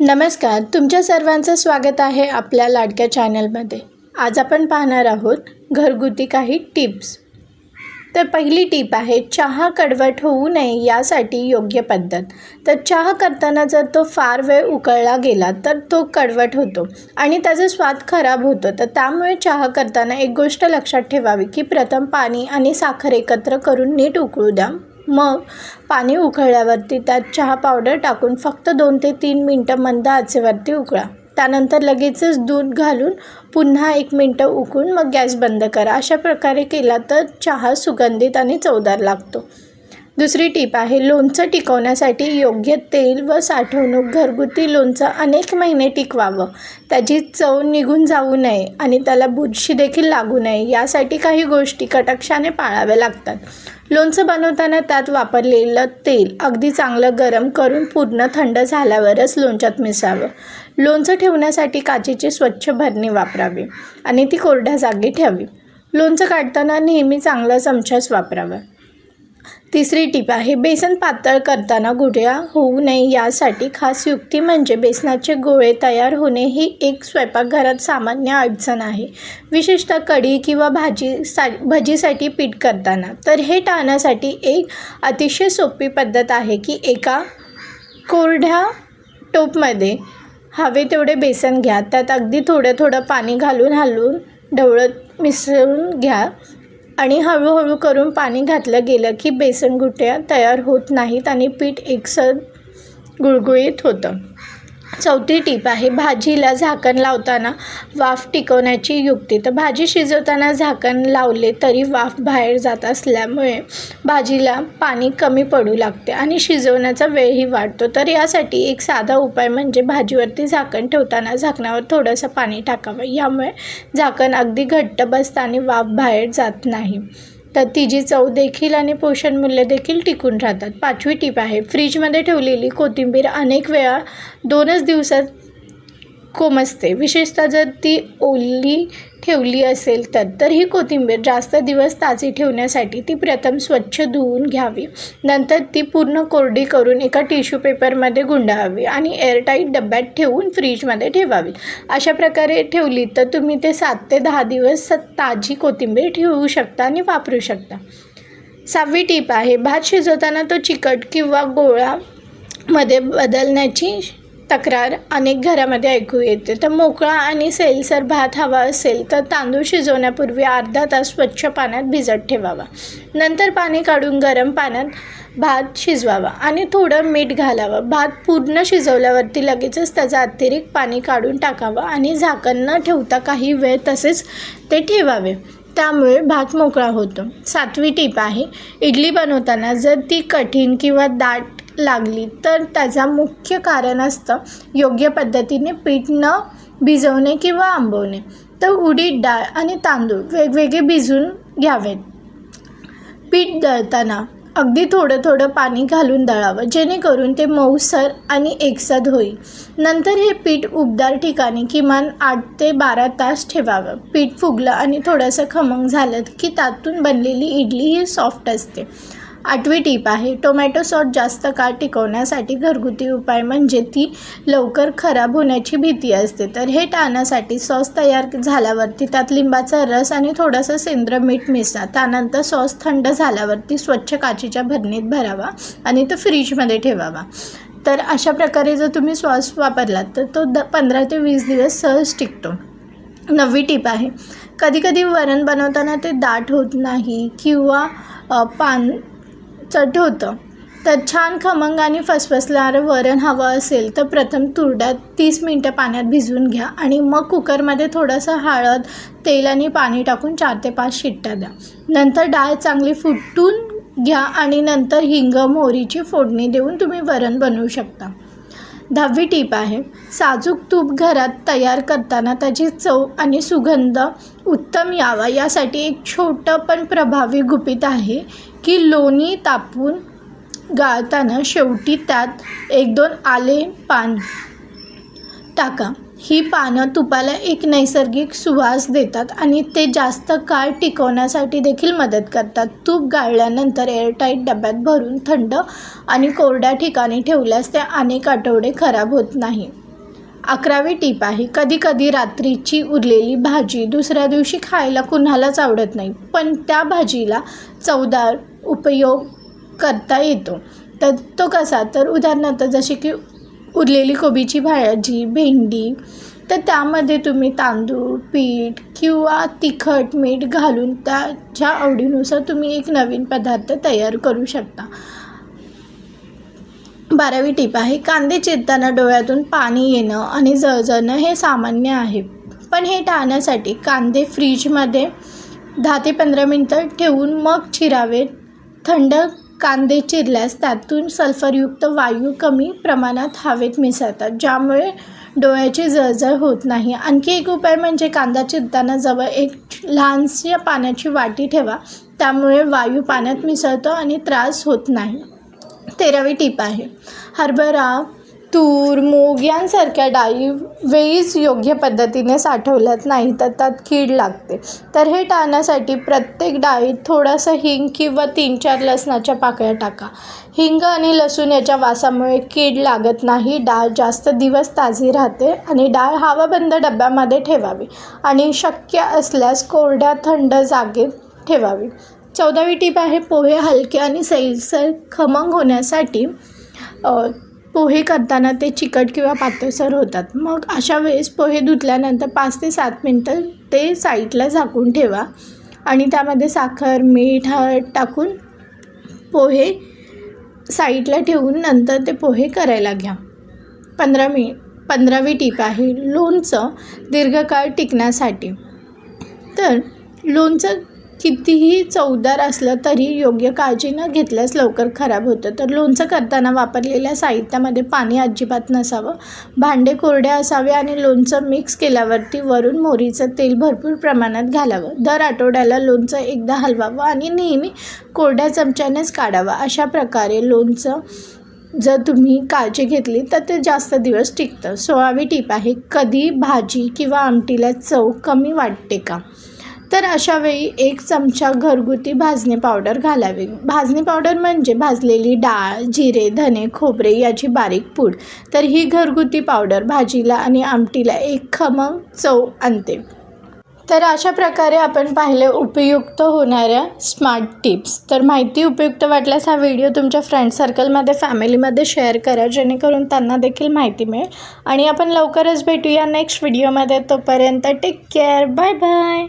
नमस्कार तुमच्या सर्वांचं स्वागत आहे आपल्या लाडक्या चॅनलमध्ये. आज आपण पाहणार आहोत घरगुती काही टिप्स. तर पहिली टीप आहे चहा कडवट होऊ नये यासाठी योग्य पद्धत. तर चहा करताना जर तो फार वेळ उकळला गेला तर तो कडवट होतो आणि त्याचा स्वाद खराब होतो. तर त्यामुळे चहा करताना एक गोष्ट लक्षात ठेवावी की प्रथम पाणी आणि साखर एकत्र करून नीट उकळू द्या. मग पाणी उकळल्यावरती त्यात चहा पावडर टाकून फक्त दोन ते तीन मिनटं मंद आचेवरती उकळा. त्यानंतर लगेचच दूध घालून पुन्हा एक मिनटं उकळून मग गॅस बंद करा. अशा प्रकारे केला तर चहा सुगंधित आणि चवदार लागतो. दुसरी टीप आहे लोणचं टिकवण्यासाठी योग्य तेल व साठवणूक घरगुती लोणचं अनेक महिने टिकवावं. त्याची चव निघून जाऊ नये आणि त्याला बुरशी देखील लागू नये यासाठी काही गोष्टी कटाक्षाने पाळाव्या लागतात. लोणचं बनवताना त्यात वापरलेलं तेल अगदी चांगलं गरम करून पूर्ण थंड झाल्यावरच लोणच्यात मिसावं लोणचं ठेवण्यासाठी काचेची स्वच्छ भरणी वापरावी आणि ती कोरड्या जागी ठेवावी. लोणचं काढताना नेहमी चांगला चमचाच वापरावा. तिसरी टीप आहे बेसन पातळ करताना गुड्या होऊ नये. यासाठी खास युक्ती म्हणजे बेसनाचे गोळे तयार होणे ही एक स्वयंपाकघरात सामान्य अडचण आहे. विशेषतः कढी किंवा भाजी सा भजीसाठी पीठ करताना. तर हे टाळण्यासाठी एक अतिशय सोपी पद्धत आहे की एका कोरड्या टोपमध्ये हवे तेवढे बेसन घ्या. त्यात अगदी थोडं थोडं पाणी घालून हलवून ढवळत मिसळून घ्या. आणि हळूहळू करून पाणी घातलं गेलं की बेसन गुट्या तयार होत नाहीत आणि पीठ एकसर गुळगुळीत होतं. चौथी टीप आहे भाजीला झाकण लावताना वाफ टिकवण्याची युक्ती. तर भाजी शिजवताना झाकण लावले तरी वाफ बाहेर जात असल्यामुळे भाजीला पाणी कमी पडू लागते आणि शिजवण्याचा वेळही वाढतो. तर यासाठी एक साधा उपाय म्हणजे भाजीवरती झाकण ठेवताना झाकणावर थोडंसं पाणी टाकावं. यामुळे झाकण अगदी घट्ट बसतं आणि वाफ बाहेर जात नाही. तर तिची चव देखील आणि पोषण मूल्य देखील टिकून राहतात. पाचवी टीप आहे फ्रीजमध्ये ठेवलेली कोथिंबीर अनेक वेळा दोनच दिवसात कोमसते विशेषतः जर ती ओली ठेवली असेल तर तर ही कोथिंबीर जास्त दिवस ताजी ठेवण्यासाठी ती प्रथम स्वच्छ धुवून घ्यावी. नंतर ती पूर्ण कोरडी करून एका टिश्यू पेपरमध्ये गुंडाळावी आणि एअरटाईट डब्यात ठेवून फ्रीजमध्ये ठेवावी. अशा प्रकारे ठेवली तर तुम्ही ते सात ते दहा दिवस ताजी कोथिंबीर ठेवू शकता आणि वापरू शकता. सहावी टीप आहे भात शिजवताना तो चिकट किंवा गोळामध्ये बदलण्याची तक्रार अनेक घरामध्ये ऐकू येते. तर मोकळा आणि सेलसर भात हवा असेल तर तांदूळ शिजवण्यापूर्वी अर्धा तास स्वच्छ पाण्यात भिजत ठेवावा. नंतर पाणी काढून गरम पाण्यात भात शिजवावा आणि थोडं मीठ घालावं. भात पूर्ण शिजवल्यावरती लगेचच त्याचा अतिरिक्त पाणी काढून टाकावं आणि झाकण न ठेवता काही वेळ तसेच ते ठेवावे. त्यामुळे भात मोकळा होतो. सातवी टीप आहे इडली बनवताना जर ती कठीण किंवा दाट लागली. तर त्याचा मुख्य कारण असतं योग्य पद्धतीने पीठ न भिजवणे किंवा आंबवणे. तर उडीद डाळ आणि तांदूळ वेगवेगळे भिजून घ्यावेत. पीठ दळताना अगदी थोडं थोडं पाणी घालून दळावं जेणेकरून ते मऊसर आणि एकसद होईल. नंतर हे पीठ उबदार ठिकाणी किमान आठ ते बारा तास ठेवावं. पीठ फुगलं आणि थोडंसं खमंग झालं की त्यातून बनलेली इडली ही सॉफ्ट असते. आठवी टीप आहे टोमॅटो सॉस जास्त काळ टिकवण्यासाठी घरगुती उपाय म्हणजे ती लवकर खराब होण्याची भीती असते. तर हे टाळण्यासाठी सॉस तयार झाल्यावरती त्यात लिंबाचा रस आणि थोडंसं सेंद्र मीठ मिसळा. त्यानंतर सॉस थंड झाल्यावरती स्वच्छ काचेच्या भरणीत भरावा आणि तो फ्रीजमध्ये ठेवावा. तर अशा प्रकारे जर तुम्ही सॉस वापरलात तर तो द पंधरा ते वीस दिवस सहज टिकतो. नववी टीप आहे कधीकधी वरण बनवताना ते दाट होत नाही किंवा पान चट होतं. तर छान खमंग आणि फसफसणारं वरण हवं असेल तर प्रथम तुरड्यात तीस मिनटं पाण्यात भिजवून घ्या आणि मग कुकरमध्ये थोडंसं हळद तेल आणि पाणी टाकून चार ते पाच शिट्ट्या द्या. नंतर डाळ चांगली फुटून घ्या आणि नंतर हिंग मोहरीची फोडणी देऊन तुम्ही वरण बनवू शकता. दहावी टीप आहे साजूक तूप घरात तयार करताना त्याची चव आणि सुगंध उत्तम यावा यासाठी एक छोटं पण प्रभावी गुपित आहे. की लोणी तापून गाळताना शेवटी त्यात एक दोन आले पान टाका. ही पानं तुपाला एक नैसर्गिक सुवास देतात आणि ते जास्त काळ टिकवण्यासाठी देखील मदत करतात. तूप गाळल्यानंतर एअरटाईट डब्यात भरून थंड आणि कोरड्या ठिकाणी ठेवल्यास ते अनेक आठवडे खराब होत नाही. अकरावी टीप आहे कधीकधी रात्रीची उरलेली भाजी दुसऱ्या दिवशी खायला कुणालाच आवडत नाही पण त्या भाजीला चवदार उपयोग करता येतो. तर तो कसा? तर उदाहरणार्थ जसे की उरलेली कोबीची भाजी भेंडी तर त्यामध्ये तुम्ही तांदूळ पीठ किंवा तिखट मीठ घालून त्याच्या आवडीनुसार तुम्ही एक नवीन पदार्थ तयार करू शकता. बारावी टीप आहे कांदे चिरताना डोळ्यातून पाणी येणं आणि जळजळणं हे सामान्य आहे. पण हे टाळण्यासाठी कांदे फ्रीजमध्ये दहा ते पंधरा मिनटं ठेवून मग चिरावे थंड कांदे चिरल्यास त्यातून सल्फरयुक्त वायू कमी प्रमाणात हवेत मिसळतात ज्यामुळे डोळ्याची जळजळ होत नाही. आणखी एक उपाय म्हणजे कांदा चिरताना जवळ एक लहानशी पाण्याची वाटी ठेवा. त्यामुळे वायू पाण्यात मिसळतो आणि त्रास होत नाही. तेरावी टीप आहे. हरभरा तूर मूग यांसारख्या डाळी वेळीच योग्य पद्धतीने साठवल्यात नाही तर त्यात कीड लागते. तर हे टाळण्यासाठी प्रत्येक डाळीत थोडंसं हिंग किंवा तीन चार लसणाच्या पाकळ्या टाका. हिंग आणि लसूण याच्या वासामुळे कीड लागत नाही डाळ जास्त दिवस ताजी राहते आणि डाळ हवाबंद डब्यामध्ये ठेवावी आणि शक्य असल्यास कोरड्या थंड जागेत ठेवावी. चौदावी टीप आहे पोहे हलके आणि सैलसर खमंग होण्यासाठी पोहे करताना ते चिकट किंवा पातळसर होतात. मग अशा वेळेस पोहे धुतल्यानंतर पाच ते सात मिनटं ते साईडला झाकून ठेवा आणि त्यामध्ये साखर मीठ हळद टाकून पोहे साईडला ठेवून नंतर ते पोहे करायला घ्या. पंधरा मी पंधरावी टीप आहे लोणचं दीर्घकाळ टिकण्यासाठी. तर लोणचं कितीही चवदार असलं तरी योग्य काळजी न घेतल्यास लवकर खराब होतं. तर लोणचं करताना वापरलेल्या साहित्यामध्ये पाणी अजिबात नसावं. भांडे कोरडे असावे आणि लोणचं मिक्स केल्यावरती वरून मोहरीचं तेल भरपूर प्रमाणात घालावं. दर आठवड्याला लोणचं एकदा हलवावं आणि नेहमी कोरड्या चमच्यानेच काढावं. अशा प्रकारे लोणचं जर तुम्ही काळजी घेतली तर ते जास्त दिवस टिकतं. सोळावी टीप आहे. कधी भाजी किंवा आमटीला चव कमी वाटते का? तर अशावेळी एक चमचा घरगुती भाजणी पावडर घालावी. भाजणी पावडर म्हणजे भाजलेली डाळ जिरे धने खोबरे याची बारीक पूड. तर ही घरगुती पावडर भाजीला आणि आमटीला एक खमंग चव आणते. तर अशा प्रकारे आपण पाहिले उपयुक्त होणाऱ्या स्मार्ट टिप्स. तर माहिती उपयुक्त वाटल्यास हा व्हिडिओ तुमच्या फ्रेंड सर्कलमध्ये फॅमिलीमध्ये शेअर करा जेणेकरून त्यांना देखील माहिती मिळेल. आणि आपण लवकरच भेटूया नेक्स्ट व्हिडिओमध्ये. तोपर्यंत टेक केअर बाय बाय